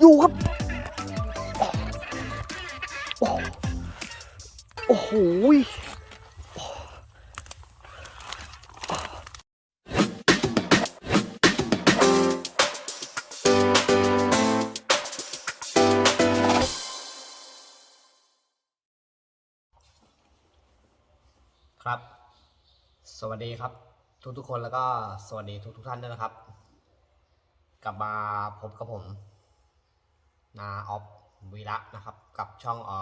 อยู่ครับ โอ้โหครับ สวัสดีครับ ทุกทุกๆคนแล้วก็สวัสดีทุกทุกๆท่านด้วยนะครับ กลับมาพบกับผม นาออฟวีระนะครับ กับช่องอ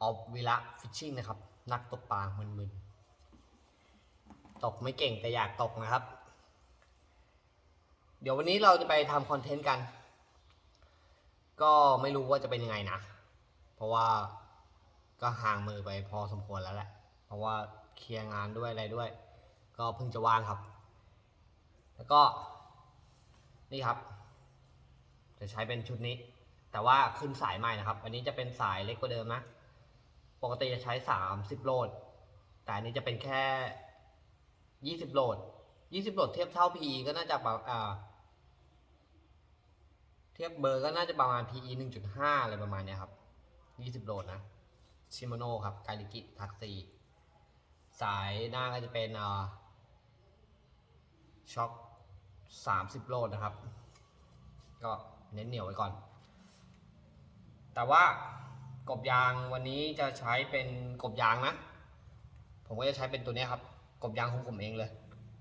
อฟวีระฟิชชิ่งนะครับ นักตกปลามึนๆ ตกไม่เก่งแต่อยากตกนะครับ เดี๋ยววันนี้เราจะไปทำคอนเทนต์กัน ก็ไม่รู้ว่าจะเป็นยังไงนะ เพราะว่าก็ห่างมือไปพอสมควรแล้วแหละ เพราะว่าเคลียร์งานด้วยอะไรด้วย ก็เพิ่งจะว่างครับ แล้วก็นี่ครับ จะใช้เป็นชุดนี้ แต่ว่าขึ้นสายใหม่นะครับ อันนี้จะเป็นสายเล็กกว่าเดิมนะ ปกติจะใช้ 30 โหลด แต่อันนี้จะเป็นแค่ 20 โหลด 20 โหลดเทียบเท่า PE ก็น่าจะประอ่าเทียบเบอร์ก็น่าจะประมาณ PE 1.5 อะไรประมาณเนี้ยครับ 20 โหลดนะ ชิโมโนครับไกลิกิทักซีสายหน้าก็จะเป็นช็อค30 โลดนะครับ ก็ เน้นเหนียวไว้ก่อน แต่ว่ากบยางวันนี้จะใช้เป็นกบยางนะ ผมก็จะใช้เป็นตัวนี้ครับ กบยางของผมเองเลย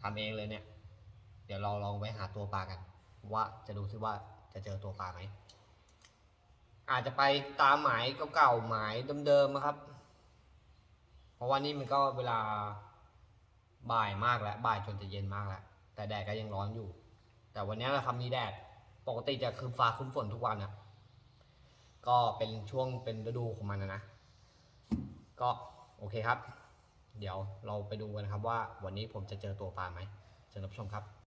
ทำเองเลยเนี่ย เดี๋ยวเราลองไปหาตัวปลากัน ว่าจะดูซิว่าจะเจอตัวปลาไหม อาจจะไปตามหมายเก่าๆหมายเดิมๆนะครับ เพราะว่านี่มันก็เวลาบ่ายมากแล้วบ่ายจนจะเย็นมากแล้วแต่แดดก็ยังร้อนอยู่ แต่วันนี้นะครับมีแดด ปกติจะคือฟ้าคืมฝนทุกวันนะก็เป็นช่วงเป็นฤดูของมันนะนะ ก็โอเคครับ เดี๋ยวเราไปดูกันครับว่าวันนี้ผมจะเจอตัวปลาไหมเชิญรับชมครับ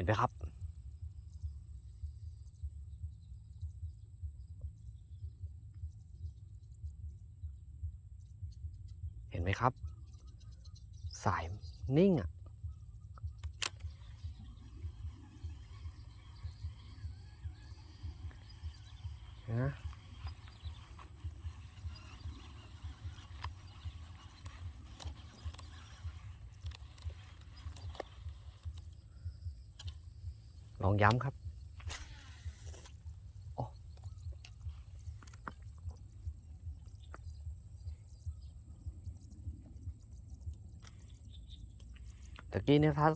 ห็นไหมครับ เห็นไหมครับ สายนิ่งอะนะ ของย้ำครับโอ้ตะกี้เนี่ยถ้า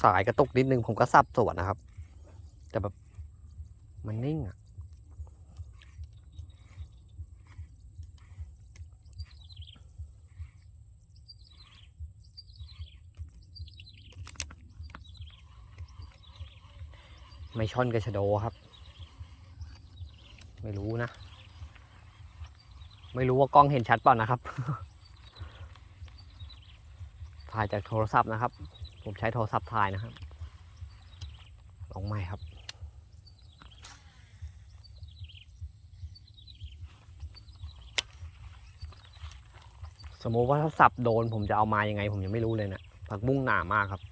สายกระตุกนิดนึงผมก็สับสวนนะครับ แต่แบบ มันนิ่งอะ ไม่ช่อนกับชะโดครับ ไม่รู้นะ ไม่รู้ว่ากล้องเห็นชัดเปล่านะครับ ถ่ายจากโทรศัพท์นะครับ ผมใช้โทรศัพท์ถ่ายนะครับ ลองใหม่ครับสมมติว่าถ้าสับโดนผมจะเอามายังไง ผมยังไม่รู้เลยนะี่ยผักบุ้งหนามากครับ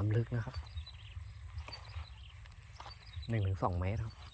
น้ำลึกนะครับหนึ่งถึงสองเมตรครับ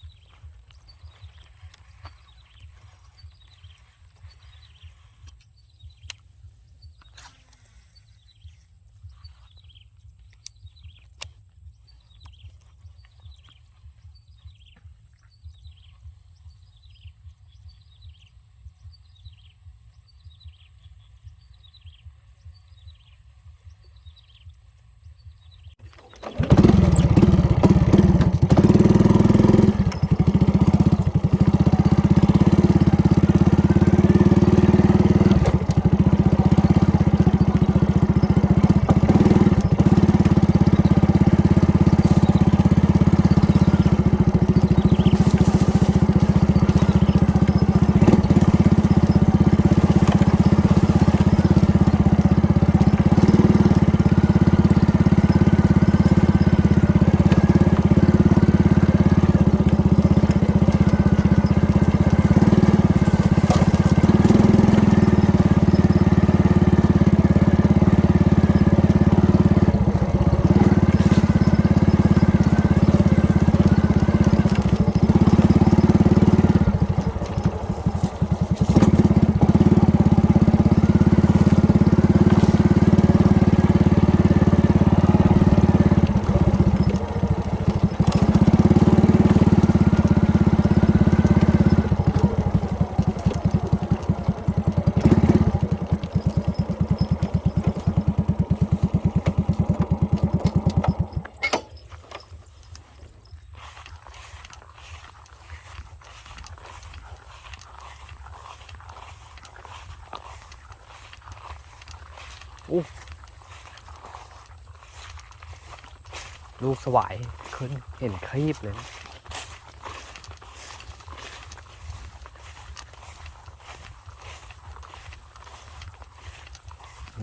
ลูกสวายขึ้นเห็นครีบเลยนะ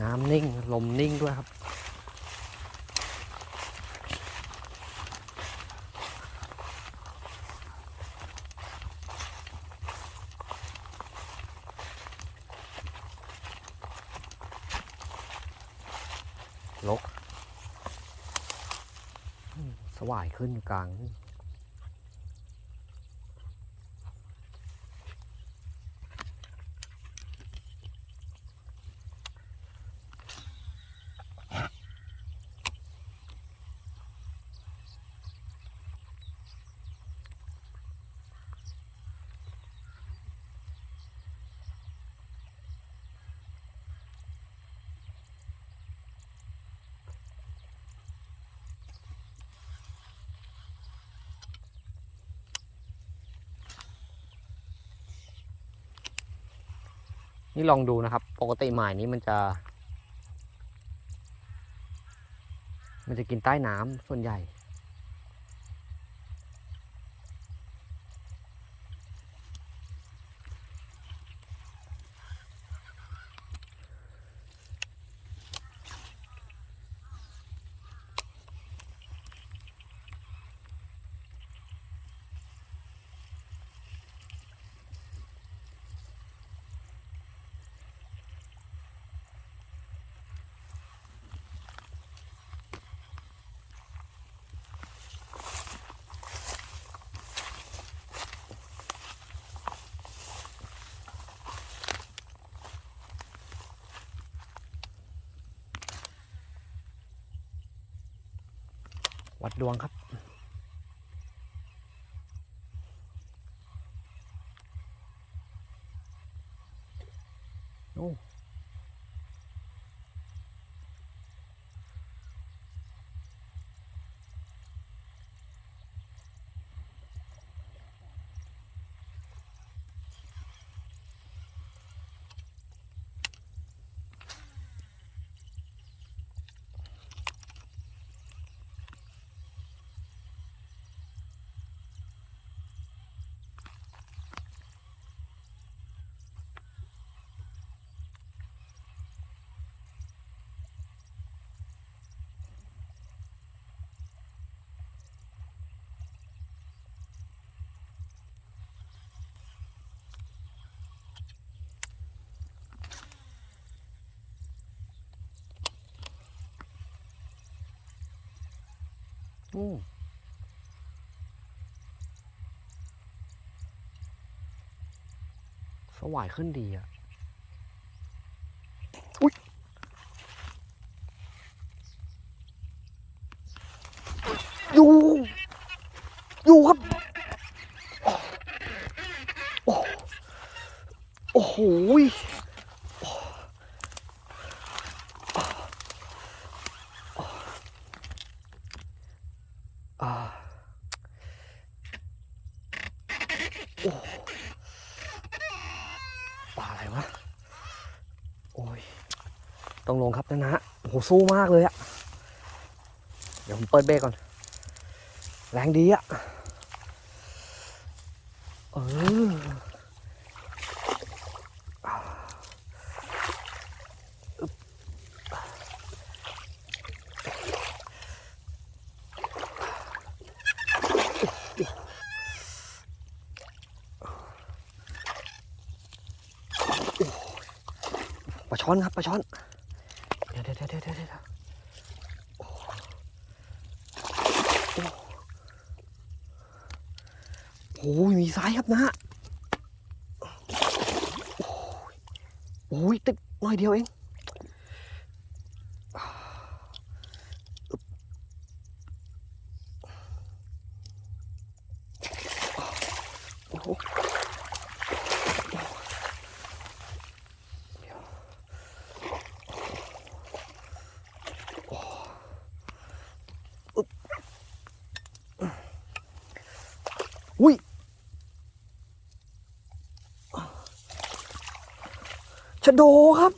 น้ำนิ่ง ลมนิ่งด้วยครับ ลกอืม สว่ายขึ้นกลาง นี่นี่ลองดูนะครับ ปกติหมายนี้มันจะ มันจะกินใต้น้ำส่วนใหญ่ วัดดวงครับ สว่ายขึ้นดีอะ อุ้ย อยู่ อยู่ครับ โอ้โอ้โหยอ่าโอ้ปลาอะไรวะ โอ้ย ต้องลงครับนะนะโอ้โหสู้มากเลยอะเดี๋ยวผมเปิดเบรกก่อน แรงดีอะเอออ่าอึ๊บปลาช้อนครับปลาช้อน เดี๋ยวเดี๋ยวเดี๋ยวเดี๋ยวเดี๋ยวโอ้ โหมีซ้ายครับนะโอ้ยโอ้ยติดหน่อยเดียวเองอึ๊บโอ้ย วอุ้ยชะโดครับ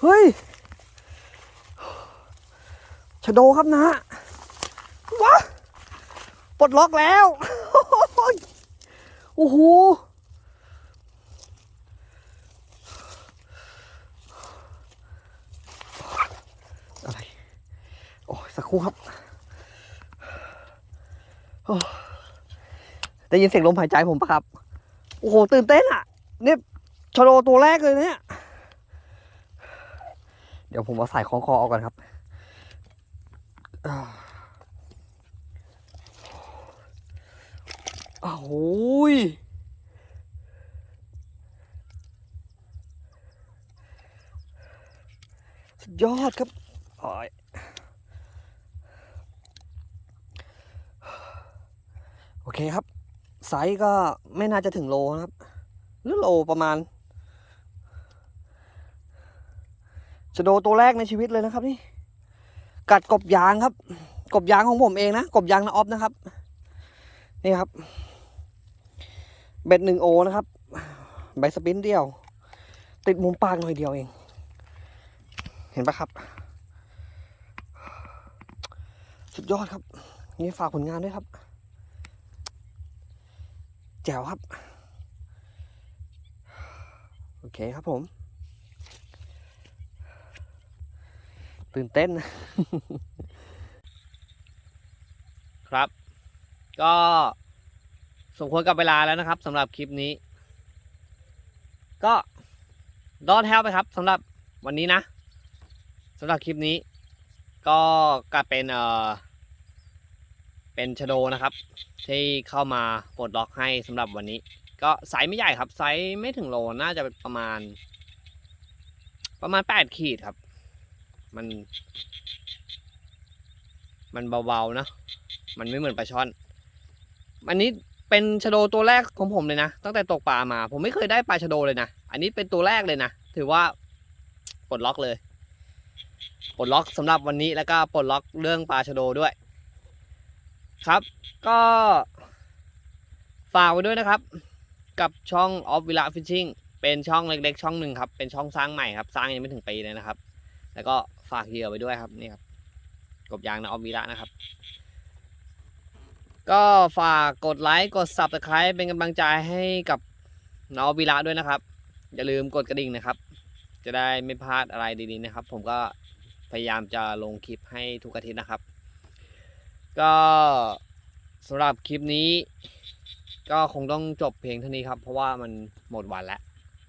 เฮ้ยชะโดครับนะว้าปลดล็อกแล้ว โอ้โหอะไรโอ้ยสักครู่ครับ ได้ยินเสียงลมหายใจผมปะครับ โอ้โห ตื่นเต้นอะ นี่ ชโดตัวแรกเลยเนี่ย เดี๋ยวผมเอาสายคล้องคอออกก่อนครับอ้าวโอ้ยสุดยอดครับโอ้ยโอเคครับ ไซส์ก็ไม่น่าจะถึงโลนะครับ หรือโลประมาณ ชโดตัวแรกในชีวิตเลยนะครับนี่ กัดกบยางครับ กบยางของผมเองนะ กบยางนาออฟนะครับ นี่ครับ เบ็ดหนึ่งโอนะครับ ใบสปินเดียว ติดมุมปากหน่อยเดียวเอง เห็นปะครับ สุดยอดครับ นี่ฝากผลงานด้วยครับ แจ๋วครับ โอเคครับผม ตื่นเต้น ครับ ก็สมควรกับเวลาแล้วนะครับสำหรับคลิปนี้ ก็ดอทแฮลไปครับสำหรับวันนี้นะสำหรับคลิปนี้ ก็กลายเป็นเอ่อเป็นชโดนะครับ ที่เข้ามาปลดล็อกให้สำหรับวันนี้ ก็ไซส์ไม่ใหญ่ครับ ไซส์ไม่ถึงโลน่าจะเป็นประมาณ ประมาณแปดขีดครับ มัน มันเบาๆนะมันไม่เหมือนปลาช่อน อันนี้เป็นชะโดตัวแรกของผมเลยนะ ตั้งแต่ตกปลามา ผมไม่เคยได้ปลาชะโดเลยนะ อันนี้เป็นตัวแรกเลยนะ ถือว่าปลดล็อกเลย ปลดล็อกสำหรับวันนี้แล้วก็ปลดล็อกเรื่องปลาชะโดด้วย ครับ ก็ฝากไว้ด้วยนะครับ กับช่อง Off Villa Fishing เป็นช่องเล็กๆ ช่องหนึ่งครับ เป็นช่องสร้างใหม่ครับ สร้างยังไม่ถึงปีเลยนะครับ แล้วก็ ฝากเหยื่อไว้ด้วยครับนี่ครับกบยางนะออฟวีระนะครับ ก็ฝากกดไลค์กด Subscribe เป็นกำลังใจให้กับน้องวีระด้วยนะครับ อย่าลืมกดกระดิ่งนะครับ จะได้ไม่พลาดอะไรดีๆนะครับ ผมก็พยายามจะลงคลิปให้ทุกอาทิตย์นะครับ ก็สำหรับคลิปนี้ ก็คงต้องจบเพียงเท่านี้ครับ เพราะว่ามันหมดวันแล้ว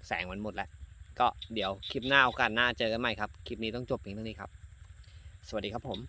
แสงมันหมดแล้ว ก็เดี๋ยวคลิปหน้าโอกาสหน้าเจอกันใหม่ครับ คลิปนี้ต้องจบเพียงเท่านี้ครับ สวัสดีครับผม